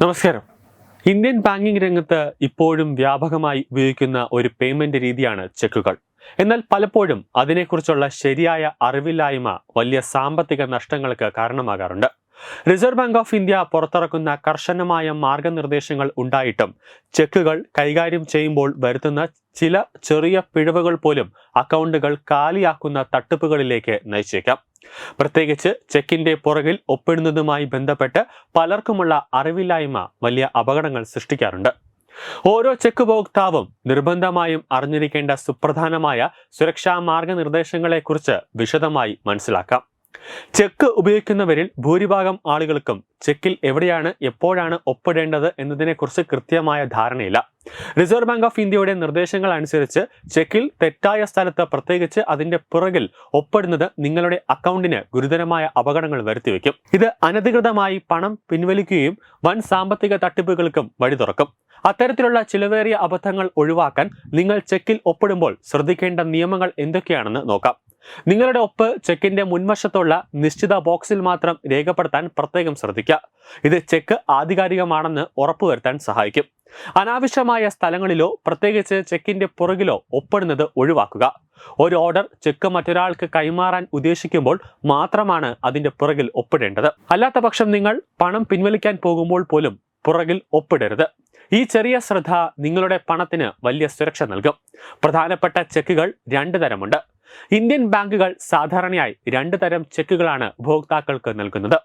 നമസ്കാരം. Indian banking രംഗത്ത് ഇപ്പോഴും വ്യാപകമായി ഉപയോഗിക്കുന്ന ഒരു പേയ്മെന്റ് രീതിയാണ് ചെക്കുകൾ. എന്നാൽ പലപ്പോഴും അതിനെക്കുറിച്ചുള്ള ശരിയായ അറിവില്ലായ്മ വലിയ സാമ്പത്തിക നഷ്ടങ്ങൾക്ക് കാരണമാകാറുണ്ട്. റിസർവ് ബാങ്ക് ഓഫ് ഇന്ത്യ പുറത്തിറക്കുന്ന കർശനമായ മാർഗനിർദ്ദേശങ്ങൾ ഉണ്ടായിട്ടും ചെക്കുകൾ കൈകാര്യം ചെയ്യുമ്പോൾ വരുത്തുന്ന ചില ചെറിയ പിഴവുകൾ പോലും അക്കൗണ്ടുകൾ കാലിയാക്കുന്ന തട്ടിപ്പുകളിലേക്ക് നയിച്ചേക്കാം. പ്രത്യേകിച്ച് ചെക്കിന്റെ പുറകിൽ ഒപ്പിടുന്നതുമായി ബന്ധപ്പെട്ട് പലർക്കുമുള്ള അറിവില്ലായ്മ വലിയ അപകടങ്ങൾ സൃഷ്ടിക്കാറുണ്ട്. ഓരോ ചെക്ക് ഉപഭോക്താവും നിർബന്ധമായും അറിഞ്ഞിരിക്കേണ്ട സുപ്രധാനമായ സുരക്ഷാ മാർഗനിർദ്ദേശങ്ങളെക്കുറിച്ച് വിശദമായി മനസ്സിലാക്കാം. ചെക്ക് ഉപയോഗിക്കുന്നവരിൽ ഭൂരിഭാഗം ആളുകൾക്കും ചെക്കിൽ എവിടെയാണ് എപ്പോഴാണ് ഒപ്പിടേണ്ടത് എന്നതിനെക്കുറിച്ച് കൃത്യമായ ധാരണയില്ല. റിസർവ് ബാങ്ക് ഓഫ് ഇന്ത്യയുടെ നിർദ്ദേശങ്ങൾ അനുസരിച്ച് ചെക്കിൽ തെറ്റായ സ്ഥലത്ത് പ്രത്യേകിച്ച് അതിന്റെ പുറകിൽ ഒപ്പിടുന്നത് നിങ്ങളുടെ അക്കൗണ്ടിന് ഗുരുതരമായ അപകടങ്ങൾ വരുത്തിവെക്കും ഇത് അനധികൃതമായി പണം പിൻവലിക്കുകയും വൻ സാമ്പത്തിക തട്ടിപ്പുകൾക്കും വഴി തുറക്കും അത്തരത്തിലുള്ള ചിലവേറിയ അബദ്ധങ്ങൾ ഒഴിവാക്കാൻ നിങ്ങൾ ചെക്കിൽ ഒപ്പിടുമ്പോൾ ശ്രദ്ധിക്കേണ്ട നിയമങ്ങൾ എന്തൊക്കെയാണെന്ന് നോക്കാം. നിങ്ങളുടെ ഒപ്പ് ചെക്കിന്റെ മുൻവശത്തുള്ള നിശ്ചിത ബോക്സിൽ മാത്രം രേഖപ്പെടുത്താൻ പ്രത്യേകം ശ്രദ്ധിക്കുക. ഇത് ചെക്ക് ആധികാരികമാണെന്ന് ഉറപ്പുവരുത്താൻ സഹായിക്കും. അനാവശ്യമായ സ്ഥലങ്ങളിലോ പ്രത്യേകിച്ച് ചെക്കിന്റെ പുറകിലോ ഒപ്പിടുന്നത് ഒഴിവാക്കുക. ഒരു ഓർഡർ ചെക്ക് മറ്റൊരാൾക്ക് കൈമാറാൻ ഉദ്ദേശിക്കുമ്പോൾ മാത്രമാണ് അതിന്റെ പുറകിൽ ഒപ്പിടേണ്ടത്. അല്ലാത്ത നിങ്ങൾ പണം പിൻവലിക്കാൻ പോകുമ്പോൾ പോലും പുറകിൽ ഒപ്പിടരുത്. ഈ ചെറിയ ശ്രദ്ധ നിങ്ങളുടെ പണത്തിന് വലിയ സുരക്ഷ നൽകും. പ്രധാനപ്പെട്ട ചെക്കുകൾ രണ്ട് തരമുണ്ട്. ഇന്ത്യൻ ബാങ്കുകൾ സാധാരണയായി രണ്ട് തരം ചെക്കുകളാണ് ഉപഭോക്താക്കൾക്ക് നൽകുന്നത്.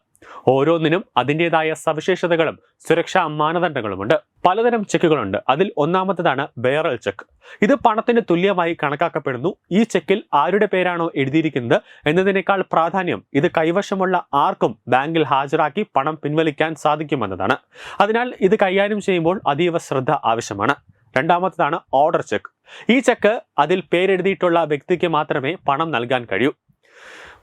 ഓരോന്നിനും അതിന്റെതായ സവിശേഷതകളും സുരക്ഷാ മാനദണ്ഡങ്ങളുമുണ്ട്. പലതരം ചെക്കുകളുണ്ട്. അതിൽ ഒന്നാമത്തേതാണ് ബെയറൽ ചെക്ക്. ഇത് പണത്തിന് തുല്യമായി കണക്കാക്കപ്പെടുന്നു. ഈ ചെക്കിൽ ആരുടെ പേരാണോ എഴുതിയിരിക്കുന്നത് എന്നതിനേക്കാൾ പ്രാധാന്യം ഇത് കൈവശമുള്ള ആർക്കും ബാങ്കിൽ ഹാജരാക്കി പണം പിൻവലിക്കാൻ സാധിക്കുമെന്നതാണ്. അതിനാൽ ഇത് കൈകാര്യം ചെയ്യുമ്പോൾ അതീവ ശ്രദ്ധ ആവശ്യമാണ്. രണ്ടാമത്തേതാണ് ഓർഡർ ചെക്ക്. ഈ ചെക്ക് അതിൽ പേരെഴുതിയിട്ടുള്ള വ്യക്തിക്ക് മാത്രമേ പണം നൽകാൻ കഴിയൂ.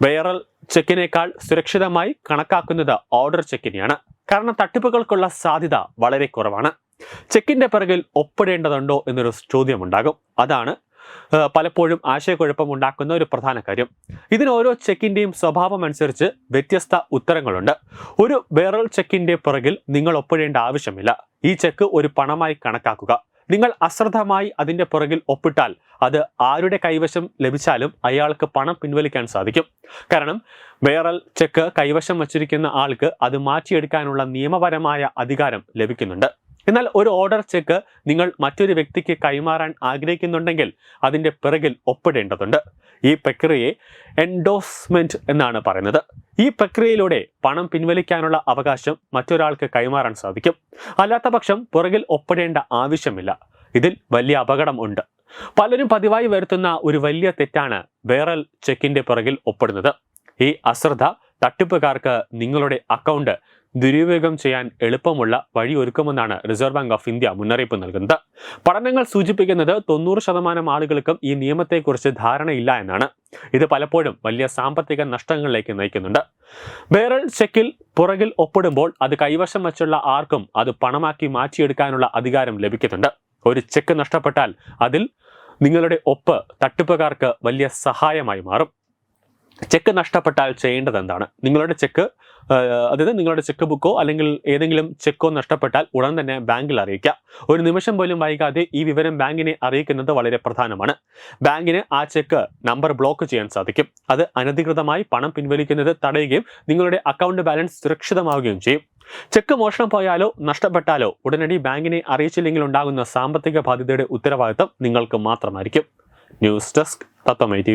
ബെയറൽ ചെക്കിനേക്കാൾ സുരക്ഷിതമായി കണക്കാക്കുന്നത് ഓർഡർ ചെക്കിനെയാണ് കാരണം തട്ടിപ്പുകൾക്കുള്ള സാധ്യത വളരെ കുറവാണ്. ചെക്കിന്റെ പിറകിൽ ഒപ്പിടേണ്ടതുണ്ടോ എന്നൊരു ചോദ്യമുണ്ടാകും. അതാണ് പലപ്പോഴും ആശയക്കുഴപ്പം ഉണ്ടാക്കുന്ന ഒരു പ്രധാന കാര്യം. ഇതിന് ഓരോ ചെക്കിന്റെയും സ്വഭാവം അനുസരിച്ച് വ്യത്യസ്ത ഉത്തരങ്ങളുണ്ട്. ഒരു ബെയറൽ ചെക്കിന്റെ പിറകിൽ നിങ്ങൾ ഒപ്പിടേണ്ട ആവശ്യമില്ല. ഈ ചെക്ക് ഒരു പണമായി കണക്കാക്കുക. നിങ്ങൾ അശ്രദ്ധമായി അതിന്റെ പുറകിൽ ഒപ്പിട്ടാൽ അത് ആരുടെ കൈവശം ലഭിച്ചാലും അയാൾക്ക് പണം പിൻവലിക്കാൻ സാധിക്കും. കാരണം വേറൽ ചെക്ക് കൈവശം വച്ചിരിക്കുന്ന ആൾക്ക് അത് മാറ്റിയെടുക്കാനുള്ള നിയമപരമായ അധികാരം ലഭിക്കുന്നുണ്ട്. എന്നാൽ ഒരു ഓർഡർ ചെക്ക് നിങ്ങൾ മറ്റൊരു വ്യക്തിക്ക് കൈമാറാൻ ആഗ്രഹിക്കുന്നുണ്ടെങ്കിൽ അതിന്റെ പിറകിൽ ഒപ്പിടേണ്ടതുണ്ട്. ഈ പ്രക്രിയയെ എൻഡോസ്മെന്റ് എന്നാണ് പറയുന്നത്. ഈ പ്രക്രിയയിലൂടെ പണം പിൻവലിക്കാനുള്ള അവകാശം മറ്റൊരാൾക്ക് കൈമാറാൻ സാധിക്കും. അല്ലാത്ത പക്ഷം പുറകിൽ ഒപ്പിടേണ്ട ആവശ്യമില്ല. ഇതിൽ വലിയ അപകടം ഉണ്ട്. പലരും പതിവായി വരുത്തുന്ന ഒരു വലിയ തെറ്റാണ് വേറൽ ചെക്കിന്റെ പുറകിൽ ഒപ്പിടുന്നത്. ഈ അശ്രദ്ധ തട്ടിപ്പുകാർക്ക് നിങ്ങളുടെ അക്കൗണ്ട് ദുരുപയോഗം ചെയ്യാൻ എളുപ്പമുള്ള വഴി ഒരുക്കുമെന്നാണ് റിസർവ് ബാങ്ക് ഓഫ് ഇന്ത്യ മുന്നറിയിപ്പ് നൽകുന്നത്. പഠനങ്ങൾ സൂചിപ്പിക്കുന്നത് തൊണ്ണൂറ് ശതമാനം ആളുകൾക്കും ഈ നിയമത്തെക്കുറിച്ച് ധാരണയില്ല എന്നാണ്. ഇത് പലപ്പോഴും വലിയ സാമ്പത്തിക നഷ്ടങ്ങളിലേക്ക് നയിക്കുന്നുണ്ട്. ബേറൽ ചെക്കിൽ പുറകിൽ ഒപ്പിടുമ്പോൾ അത് കൈവശം വച്ചുള്ള ആർക്കും അത് പണമാക്കി മാറ്റിയെടുക്കാനുള്ള അധികാരം ലഭിക്കുന്നുണ്ട്. ഒരു ചെക്ക് നഷ്ടപ്പെട്ടാൽ അതിൽ നിങ്ങളുടെ ഒപ്പ് തട്ടിപ്പുകാർക്ക് വലിയ സഹായമായി മാറും. ചെക്ക് നഷ്ടപ്പെട്ടാൽ ചെയ്യേണ്ടത് എന്താണ് നിങ്ങളുടെ ചെക്ക് അതായത് നിങ്ങളുടെ ചെക്ക് ബുക്കോ അല്ലെങ്കിൽ ഏതെങ്കിലും ചെക്കോ നഷ്ടപ്പെട്ടാൽ ഉടൻ തന്നെ ബാങ്കിൽ അറിയിക്കുക. ഒരു നിമിഷം പോലും വൈകാതെ ഈ വിവരം ബാങ്കിനെ അറിയിക്കുന്നത് വളരെ പ്രധാനമാണ്. ബാങ്കിന് ആ ചെക്ക് നമ്പർ ബ്ലോക്ക് ചെയ്യാൻ സാധിക്കും. അത് അനധികൃതമായി പണം പിൻവലിക്കുന്നത് തടയുകയും നിങ്ങളുടെ അക്കൗണ്ട് ബാലൻസ് സുരക്ഷിതമാവുകയും ചെയ്യും. ചെക്ക് മോഷണം പോയാലോ നഷ്ടപ്പെട്ടാലോ ഉടനടി ബാങ്കിനെ അറിയിച്ചില്ലെങ്കിൽ ഉണ്ടാകുന്ന സാമ്പത്തിക ബാധ്യതയുടെ ഉത്തരവാദിത്തം നിങ്ങൾക്ക് മാത്രമായിരിക്കും. ന്യൂസ് ഡെസ്ക് തത്വമൈ ടി